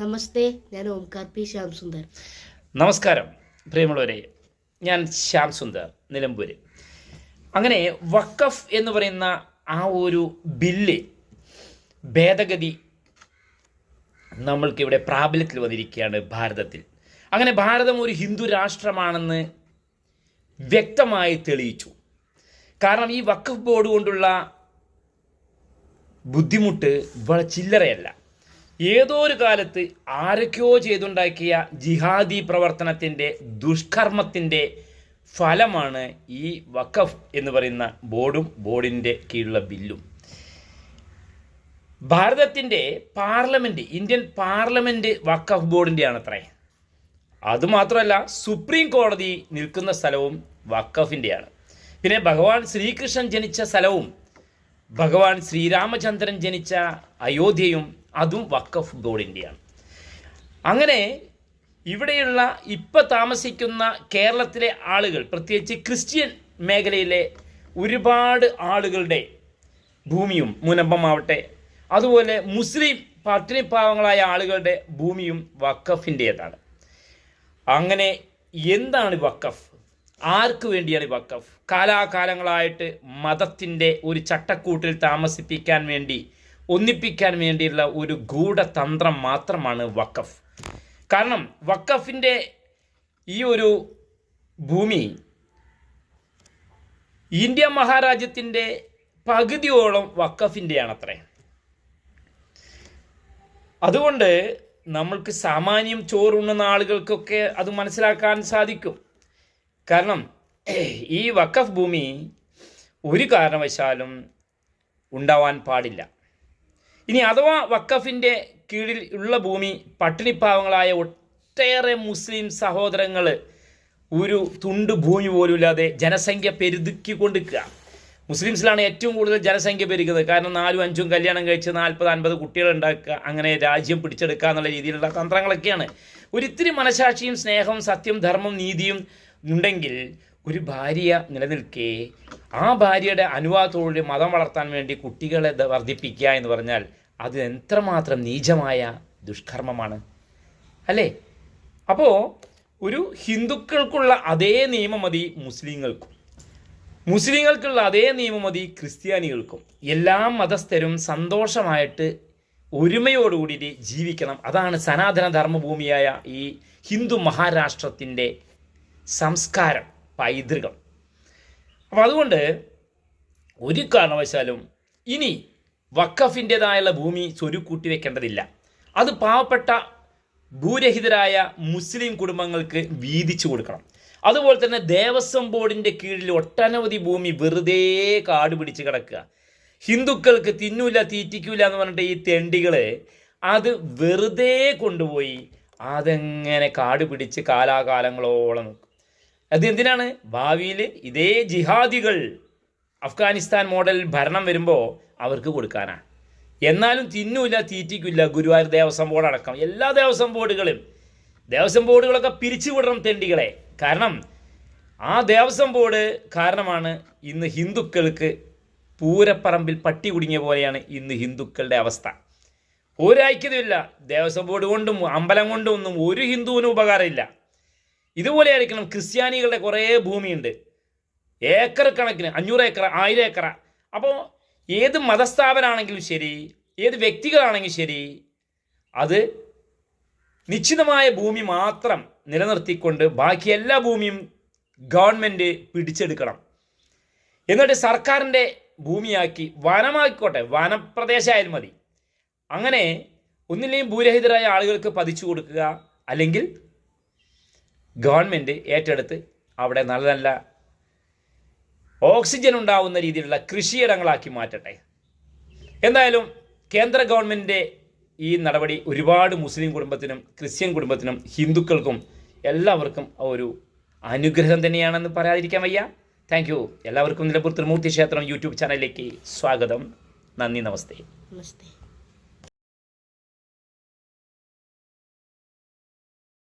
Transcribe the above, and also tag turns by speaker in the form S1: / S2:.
S1: നമസ്തേ ഞാൻ ഓംകാർ പി ശ്യാം സുന്ദർ
S2: നമസ്കാരം പ്രിയമുള്ളവരെ. ഞാൻ ശ്യാം സുന്ദർ നിലമ്പൂര്. അങ്ങനെ വക്കഫ് എന്ന് പറയുന്ന ആ ഒരു ബില്ല് ഭേദഗതി നമ്മൾക്കിവിടെ പ്രാബല്യത്തിൽ വന്നിരിക്കുകയാണ് ഭാരതത്തിൽ. അങ്ങനെ ഭാരതം ഒരു ഹിന്ദു രാഷ്ട്രമാണെന്ന് വ്യക്തമായി തെളിയിച്ചു. കാരണം ഈ വക്കഫ് ബോർഡ് കൊണ്ടുള്ള ബുദ്ധിമുട്ട് വളരെ ചില്ലറയല്ല. ഏതോ ഒരു കാലത്ത് ആരൊക്കെയോ ചെയ്തുണ്ടാക്കിയ ജിഹാദി പ്രവർത്തനത്തിന്റെ ദുഷ്കർമ്മത്തിന്റെ ഫലമാണ് ഈ വഖഫ് എന്ന് പറയുന്ന ബോർഡും ബോർഡിന്റെ കീഴിലുള്ള ബില്ലും. ഭാരതത്തിന്റെ പാർലമെന്റ് ഇന്ത്യൻ പാർലമെന്റ് വഖഫ് ബോർഡിന്റെ അത്രേ അതുമാത്രമല്ല സുപ്രീം കോടതി നിൽക്കുന്ന സ്ഥലവും വഖഫിന്റെയാണ്. പിന്നെ ഭഗവാൻ ശ്രീകൃഷ്ണൻ ജനിച്ച സ്ഥലവും ഭഗവാൻ ശ്രീരാമചന്ദ്രൻ ജനിച്ച അയോധ്യയും അതും വഖഫ് ബോർഡിന്റെയാണ് അങ്ങനെ ഇവിടെയുള്ള ഇപ്പം താമസിക്കുന്ന കേരളത്തിലെ ആളുകൾ പ്രത്യേകിച്ച് ക്രിസ്ത്യൻ മേഖലയിലെ ഒരുപാട് ആളുകളുടെ ഭൂമിയും മുനമ്പമാവട്ടെ അതുപോലെ മുസ്ലിം പട്ടിണി പാവങ്ങളായ ആളുകളുടെ ഭൂമിയും വക്കഫിന്റേതാണ് അങ്ങനെ എന്താണ് വക്കഫ് ആർക്ക് വേണ്ടിയാണ് വക്കഫ് കാലാകാലങ്ങളായിട്ട് മതത്തിന്റെ ഒരു ചട്ടക്കൂട്ടിൽ താമസിപ്പിക്കാൻ വേണ്ടി ഒന്നിപ്പിക്കാൻ വേണ്ടിയുള്ള ഒരു ഗൂഢതന്ത്രം മാത്രമാണ് വക്കഫ് കാരണം വക്കഫിന്റെ ഈ ഒരു ഭൂമി ഇന്ത്യ മഹാരാജ്യത്തിന്റെ പകുതിയോളം വക്കഫിന്റെയാണ് അത്രേ അതുകൊണ്ട് നമ്മൾക്ക് സാമാന്യം ചോറുണ്ണുന്ന ആളുകൾക്കൊക്കെ അത് മനസ്സിലാക്കാൻ സാധിക്കും. കാരണം ഈ വക്കഫ് ഭൂമി ഒരു കാരണവശാലും ഉണ്ടാവാൻ പാടില്ല. ഇനി അഥവാ വക്കഫിന്റെ കീഴിൽ ഉള്ള ഭൂമി പട്ടിണിപ്പാവങ്ങളായ ഒട്ടേറെ മുസ്ലിം സഹോദരങ്ങൾ ഒരു തുണ്ട് ഭൂമി പോലും ഇല്ലാതെ ജനസംഖ്യ പെരുതുക്കിക്കൊണ്ടിരിക്കുക മുസ്ലിംസിലാണ് ഏറ്റവും കൂടുതൽ ജനസംഖ്യ പെരുകുന്നത്. കാരണം നാലും അഞ്ചും കല്യാണം കഴിച്ച് നാൽപ്പത് അൻപത് കുട്ടികൾ ഉണ്ടാക്കുക അങ്ങനെ രാജ്യം പിടിച്ചെടുക്കുക എന്നുള്ള രീതിയിലുള്ള തന്ത്രങ്ങളൊക്കെയാണ്. ഒരിത്തിരി മനസാക്ഷിയും സ്നേഹവും സത്യം ധർമ്മം നീതിയും ഉണ്ടെങ്കിൽ ഒരു ഭാര്യ നിലനിൽക്കെ ആ ഭാര്യയുടെ അനുവാദത്തോടെ മതം വളർത്താൻ വേണ്ടി കുട്ടികളെ വർദ്ധിപ്പിക്കുക എന്ന് പറഞ്ഞാൽ അത് എത്രമാത്രം നീചമായ ദുഷ്കർമ്മമാണ്. അല്ലേ? അപ്പോൾ ഒരു ഹിന്ദുക്കൾക്കുള്ള അതേ നിയമം മതി മുസ്ലിങ്ങൾക്കും. മുസ്ലിങ്ങൾക്കുള്ള അതേ നിയമം മതി ക്രിസ്ത്യാനികൾക്കും. എല്ലാ മതസ്ഥരും സന്തോഷമായിട്ട് ഒരുമയോടുകൂടി ജീവിക്കണം. അതാണ് സനാതന ധർമ്മഭൂമിയായ ഈ ഹിന്ദു മഹാരാഷ്ട്രത്തിന്റെ സംസ്കാരം. പൈതൃകം. അപ്പം അതുകൊണ്ട് ഒരു കാരണവശാലും ഇനി വഖഫിന്റെതായുള്ള ഭൂമി സ്വരുക്കൂട്ടി വെക്കേണ്ടതില്ല. അത് പാവപ്പെട്ട ഭൂരഹിതരായ മുസ്ലിം കുടുംബങ്ങൾക്ക് വീതിച്ചു കൊടുക്കണം. അതുപോലെ തന്നെ ദേവസ്വം ബോർഡിന്റെ കീഴിൽ ഒട്ടനവധി ഭൂമി വെറുതെ കാട് പിടിച്ച് കിടക്കുക. ഹിന്ദുക്കൾക്ക് തിന്നൂല തീറ്റിക്കൂല എന്ന് പറഞ്ഞിട്ട് ഈ തെണ്ടികൾ അത് വെറുതെ കൊണ്ടുപോയി അതെങ്ങനെ കാട് പിടിച്ച് കാലാകാലങ്ങളോളം നിൽക്കും. അത് എന്തിനാണ്? ഭാവിയിൽ ഇതേ ജിഹാദികൾ അഫ്ഗാനിസ്ഥാൻ മോഡൽ ഭരണം വരുമ്പോൾ അവർക്ക് കൊടുക്കാനാണ്. എന്നാലും തിന്നൂല തീറ്റിക്കില്ല ഗുരുവായൂർ ദേവസ്വം ബോർഡ് അടക്കം. എല്ലാ ദേവസ്വം ബോർഡുകളും ദേവസ്വം ബോർഡുകളൊക്കെ പിരിച്ചുവിടണം തെണ്ടികളെ. കാരണം ആ ദേവസ്വം ബോർഡ് കാരണമാണ് ഇന്ന് ഹിന്ദുക്കൾക്ക് പൂരപ്പറമ്പിൽ പട്ടി കുടുങ്ങിയ പോലെയാണ് ഇന്ന് ഹിന്ദുക്കളുടെ അവസ്ഥ. ഒരു ഐക്യതയില്ല ദേവസ്വം ബോർഡ് കൊണ്ടും അമ്പലം കൊണ്ടും ഒന്നും ഒരു ഹിന്ദുവിനും ഉപകാരമില്ല. ഇതുപോലെ ആയിരിക്കണം ക്രിസ്ത്യാനികളുടെ കുറേ ഭൂമിയുണ്ട്. ഏക്കർ കണക്കിന് അഞ്ഞൂറ് ഏക്കർ ആയിരം ഏക്കർ. അപ്പോൾ ഏത് മതസ്ഥാപനാണെങ്കിലും ശരി ഏത് വ്യക്തികളാണെങ്കിലും ശരി അത് നിശ്ചിതമായ ഭൂമി മാത്രം നിലനിർത്തിക്കൊണ്ട് ബാക്കി എല്ലാ ഭൂമിയും ഗവൺമെന്റ് പിടിച്ചെടുക്കണം. എന്നിട്ട് സർക്കാരിന്റെ ഭൂമിയാക്കി വനമാക്കിക്കോട്ടെ വനപ്രദേശമായാലും മതി. അങ്ങനെ ഒന്നില്ലെങ്കിൽ ഭൂരഹിതരായ ആളുകൾക്ക് പതിച്ചു കൊടുക്കുക അല്ലെങ്കിൽ ഗവൺമെന്റ് ഏറ്റെടുത്ത് അവിടെ നല്ല നല്ല ഓക്സിജൻ ഉണ്ടാവുന്ന രീതിയിലുള്ള കൃഷിയിടങ്ങളാക്കി മാറ്റട്ടെ. എന്തായാലും കേന്ദ്ര ഗവൺമെന്റിന്റെ ഈ നടപടി ഒരുപാട് മുസ്ലിം കുടുംബത്തിനും ക്രിസ്ത്യൻ കുടുംബത്തിനും ഹിന്ദുക്കൾക്കും എല്ലാവർക്കും ഒരു അനുഗ്രഹം തന്നെയാണെന്ന് പറയാതിരിക്കാൻ വയ്യ. താങ്ക് യു എല്ലാവർക്കും നിലമ്പൂർ ത്രിമൂർത്തി ക്ഷേത്രം യൂട്യൂബ് ചാനലിലേക്ക് സ്വാഗതം. നന്ദി നമസ്തേ.
S1: നമസ്തേ.